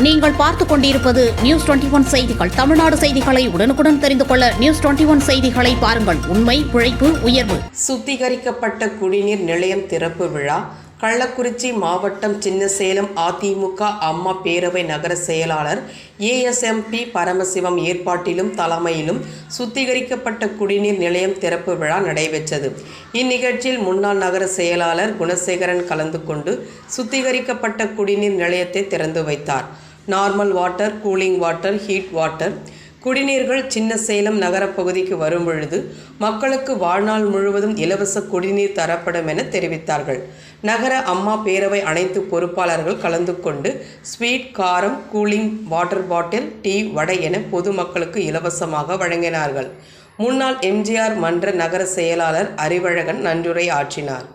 நீங்கள் பார்த்துக் கொண்டிருப்பது நியூஸ் டுவெண்டி ஒன் செய்திகள். தமிழ்நாடு செய்திகளை உடனுக்குடன் தெரிந்து கொள்ள நியூஸ் டுவெண்டி ஒன் செய்திகளை பாருங்கள். உண்மை உழைப்பு உயர்வு. சுத்திகரிக்கப்பட்ட குடிநீர் நிலையம் திறப்பு விழா. கள்ளக்குறிச்சி மாவட்டம் சின்னசேலம் அதிமுக அம்மா பேரவை நகர செயலாளர் ஏஎஸ்எம்பி பரமசிவம் ஏற்பாட்டிலும் தலைமையிலும் சுத்திகரிக்கப்பட்ட குடிநீர் நிலையம் திறப்பு விழா நடைபெற்றது. இந்நிகழ்ச்சியில் முன்னாள் நகர செயலாளர் குணசேகரன் கலந்து கொண்டு சுத்திகரிக்கப்பட்ட குடிநீர் நிலையத்தை திறந்து வைத்தார். Normal water cooling water heat water. குடிநீர்கள் சின்ன சேலம் நகரப்பகுதிக்கு வரும் பொழுது மக்களுக்கு வாழ்நாள் முழுவதும் இலவச குடிநீர் தரப்படும் என தெரிவித்தார்கள். நகர அம்மா பேரவை அனைத்து பொறுப்பாளர்கள் கலந்து கொண்டு ஸ்வீட் காரம் cooling water bottle tea vada என பொதுமக்களுக்கு இலவசமாக வழங்கினார்கள். முன்னாள் எம்ஜிஆர் மன்ற நகர செயலாளர் அறிவழகன் நன்றுரை ஆற்றினார்.